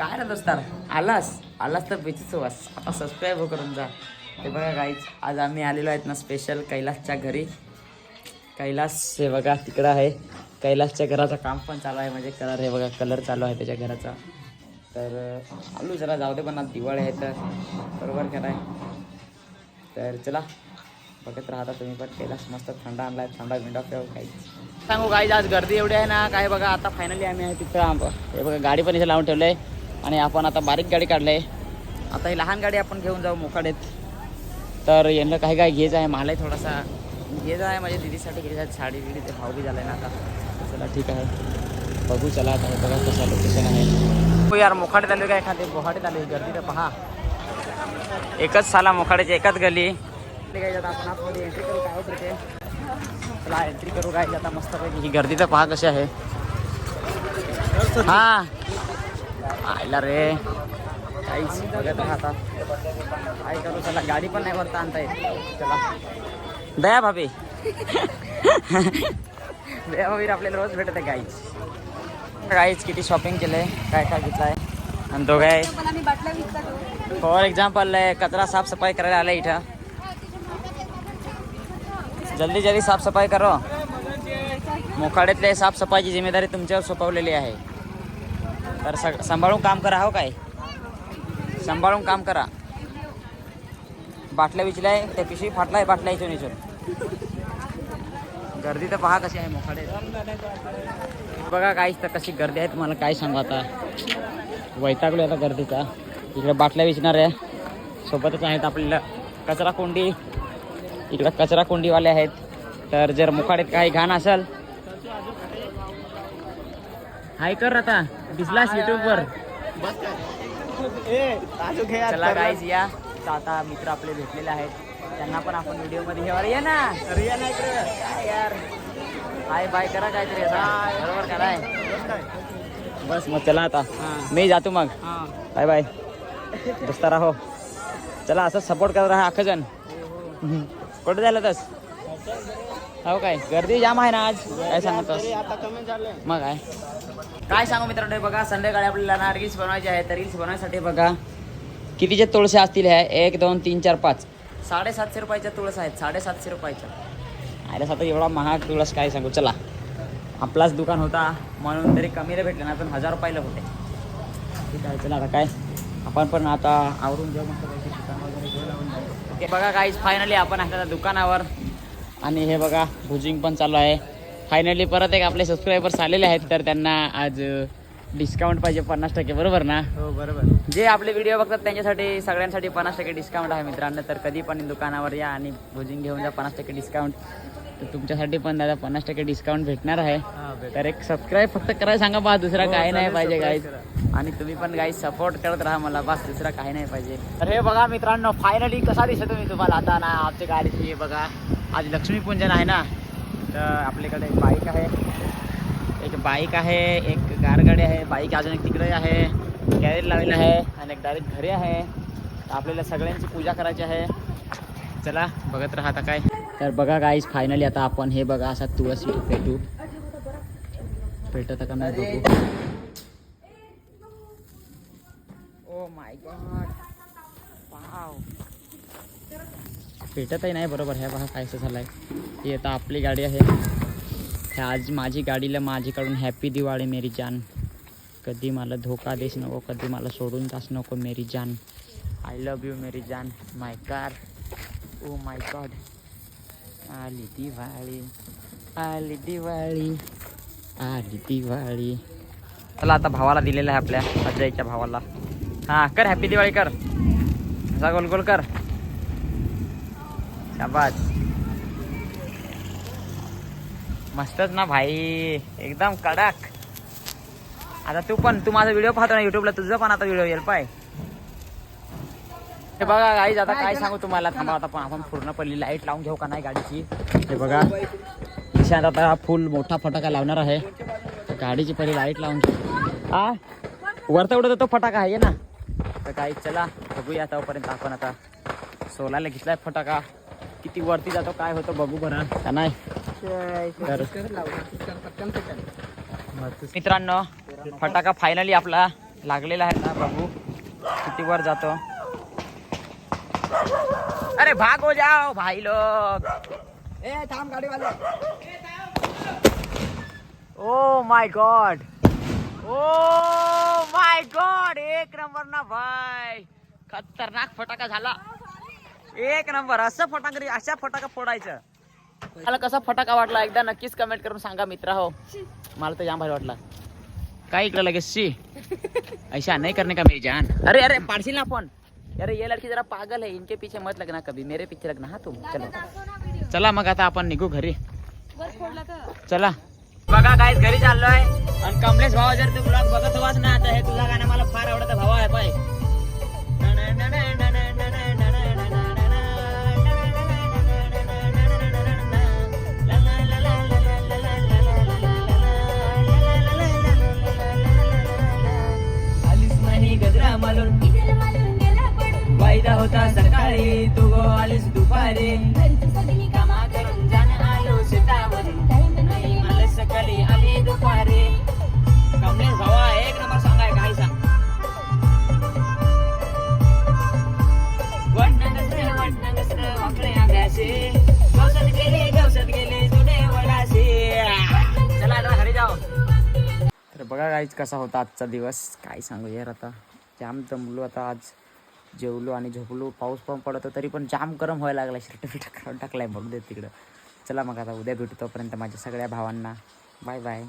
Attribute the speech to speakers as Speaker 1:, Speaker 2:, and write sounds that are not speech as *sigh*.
Speaker 1: काय ना दोस्तार आलास? आलास तर बेचीच वास आता सबस्क्राईब करून जा. ते बघा गाईच आज आम्ही आलेलो आहेत ना स्पेशल कैलासच्या घरी. कैलास हे बघा तिकडं आहे. कैलासच्या घराचं काम पण चालू आहे. म्हणजे कलर हे बघा कलर चालू आहे त्याच्या घराचा. तर आलू जरा जाऊ दे पण आज दिवाळी आहे तर. बरोबर कराय तर चला बघत राहता तुम्ही पण. कैलास मस्त थंडा आणलाय थंडा बिंडा फेव काही सांगू काही आज गर्दी एवढी आहे ना. काय बघा आता फायनली आम्ही आहे तिथं. आंब- हे बघा गाडी पण इथे लावून ठेवलं आहे आणि आपण आता बारीक गाडी काढलं आहे. आता ही लहान गाडी आपण घेऊन जाऊ मोकाडेत. तर यांना काही काय घ्यायचं आहे मला थोडासा घ्यायचं आहे माझ्या दिदीसाठी घ्यायचं आहे साडी बिडी ते भाव बी आहे ना आता. चला ठीक आहे. बघू चला आता बघा कसं लोकेशन आहे. हो यार मोखाडे आलो काय एखादी? मोहाडीत आली. गर्दी तर पहा. एकच साला मोखाड्याची एकच गली. आता आपण आतमध्ये एंट्री करू काय होतं ते? चला एंट्री करू काय? आता मस्तपैकी. ही गर्दी तर पहा कशी आहे. हा. आयला रे. काहीच बघत राहा आता. काय करू चला गाडी पण नाही वरता आणता येत. चला. दया भाभी. *laughs* दया भाभी आपल्याला रोज भेटत आहे गाईच गाईच किती शॉपिंग केलंय काय काय घेतलंय. आणि दोघं आहे फॉर एक्झाम्पल कचरा साफसफाई करायला आलाय इथं. जल्दी जल्दी साफसफाई करो. मोखाड्यातले साफसफाईची जिम्मेदारी तुमच्यावर सोपवलेली आहे. तर सग सांभाळून काम करा हो काय? सांभाळून काम करा. बाटल्या विचलाय त्या पिशवी फाटलाय बाटल्या इथून इथून. गर्दी तर पहा कशी आहे मोखाडे. बघा काहीच तर कशी गर्दी आहे तुम्हाला काय सांगू आता. वैतागलो आता गर्दीचा. इकडे बाटल्या विचणार आहे. सोबतच आहेत आपल्याला कचरा कोंडी इकडं कचरा कोंडीवाले आहेत. तर जर मुखाडीत काही घाण असेल हाय कर आता. दिसलास युट्यूबवर चला गाईज या. आता मित्र आपले भेटलेले आहेत. त्यांना पण आपण व्हिडिओमध्ये घेऊया ये ना. यार. हाय बाय करा काहीतरी बरोबर कराय बस मग चला आता. मी जातो मग. बाय बाय दोस्ता राहो. चला असं सपोर्ट करत राहा अख्खं जण कुठं झालं तस? हो काय? गर्दी जाम आहे ना आज. काय सांगतोस? मग काय? काय सांगू मित्रांनो बघा संध्याकाळी आपल्याला ना रील्स बनवायचे आहे. तर रील्स बनवायसाठी बघा कितीचे तुळसे असतील ह्या एक दोन तीन चार पाच. साडेसातशे रुपयाच्या तुळस आहेत. साडेसातशे रुपयाच्या अरे आता एवढा महाग तुळस काय सांगू? चला. आपलाच दुकान होता. म्हणून तरी कमीला भेटले ना पण हजार रुपयाला होते. ठीक आहे चला आता काय? आपण पण आता आवरून जाऊ. बघा काहीच फायनली आपण आहे आता दुकानावर आणि हे बघा भुजिंग पण चालू आहे. फायनली परत एक आपले सबस्क्रायबर्स आलेले आहेत तर त्यांना आज डिस्काउंट पाहिजे पन्नास टक्के बरोबर ना?
Speaker 2: हो बरोबर.
Speaker 1: जे आपले व्हिडिओ बघतात त्यांच्यासाठी सगळ्यांसाठी पन्नास टक्के डिस्काउंट आहे मित्रांनो. तर कधी पण दुकानावर या आणि भुजिंग घेऊन जा पन्नास टक्के डिस्काउंट तर तुमच्यासाठी पण दादा पन्नास टक्के डिस्काउंट भेटणार आहे. तर एक सबस्क्राईब फक्त करायला सांगा बा दुसरा
Speaker 2: हो,
Speaker 1: काही नाही पाहिजे गाईज आणि तुम्ही पण गाईज सपोर्ट करत राहा मला बस दुसरा काही नाही पाहिजे. तर हे बघा मित्रांनो फायनली कसा दिसतो मी तुम्हाला. आता ना आमच्या गाडीची हे बघा आज लक्ष्मीपूजन आहे ना. तर आपल्याकडे एक बाईक आहे. एक बाईक आहे एक कारगाडी आहे बाईक अजून एक तिकडे आहे. गॅरेज लावलेलं आहे आणि एक डायरेक्ट घरी आहे. आपल्याला सगळ्यांची पूजा करायची आहे. चला बघत राहा आता काय. तर बघा गाईज फायनली आता आपण हे बघा असा तुळस पेटू. पेटत का नाही बघू. ओ माय गॉड वाव पेटतही नाही बरोबर ह्या बघा कायचं झालंय. ही आता आपली गाडी आहे. ह्या आज माझी गाडीला माझीकडून हॅपी दिवाळी मेरी जान. कधी मला धोका देस नको कधी मला सोडून जास नको मेरी जान. आय लव्ह यू मेरी जान. My car O my God आली दिवाळी आली दिवाळी आली दिवाळी चला आता भावाला दिलेला आहे आपल्या अजयच्या भावाला. हा कर हॅपी दिवाळी कर. असा गोल गोल कर. शाबास. मस्तच ना भाई एकदम कडक. आता तू पण तू माझा व्हिडिओ पाहतो ना युट्यूबला तुझं पण आता व्हिडिओ येईल पाय. हे बघा गाईज आता काय सांगू तुम्हाला? थांबा आता पण आपण पूर्णपणे लाइट लावून घेऊ का नाही गाडीची? हे बघा. निशांत आता फुल मोठा फटाका लावणार आहे. गाडीची पहिली लाइट लावून घेऊ. आ? वरता उडत तो फटाका आहे ना? तर काही चला बघूया तोपर्यंत आपण आता. सोलायला घेतलाय फटाका. किती वरती जातो काय होतं बघू बरं. का नाही? तर मित्रांनो फटाका फायनली आपला लागलेला आहे ना बाबू किती वर जातो? अरे भाग हो जाओ भाई लोग।
Speaker 2: ए थांब गाडीवाला.
Speaker 1: Oh my God. O my God एक नंबर ना भाई। खतरनाक फटाका झाला. एक नंबर असं फटाका अशा फटाका फोडायचं. मला कसा फटाका वाटला एकदा नक्कीच कमेंट करून सांगा मित्र हो. मला तर जाम भारी वाटला. काय इकडे लगेच शी? ऐसा नहीं करने का मेरी जान? अरे अरे पाडशील ना फोन अरे ये लड़की जरा पागल है इनके पीछे मत लगना कभी मेरे पीछे लगना। हा तुम चलो। चला मग आता आपण निघू घरी। चला। बघा काहीच घरी चाललोय आणि कमलेश भावा जर तू ब्लॉग बघत होवास ना तर हे तुझा गाणं मला फार आवडतं भावा आहे पाय. तू गो आलीस दुपारी.
Speaker 3: सगळी कामा करून
Speaker 1: आलो शेतावरून मला सकाळी आली दुपारी. कमलेश भावा एक नंबर सॉंग? आहे काही सांग वाकडे गवसत गेले गवसत गेले जुने चला आता घरी जाऊ. तर बघा काहीच कसा होता आजचा दिवस. काय सांगू यार आता. जाम दमलो आता आज. जेवलो आणि झोपलो. पाऊस पण पडत तरी पण जाम गरम व्हायला लागला शर्ट फिट काढून टाकलाय बघ दे तिकडं. चला मग आता उद्या भेटू तोपर्यंत माझ्या सगळ्या भावांना. Bye bye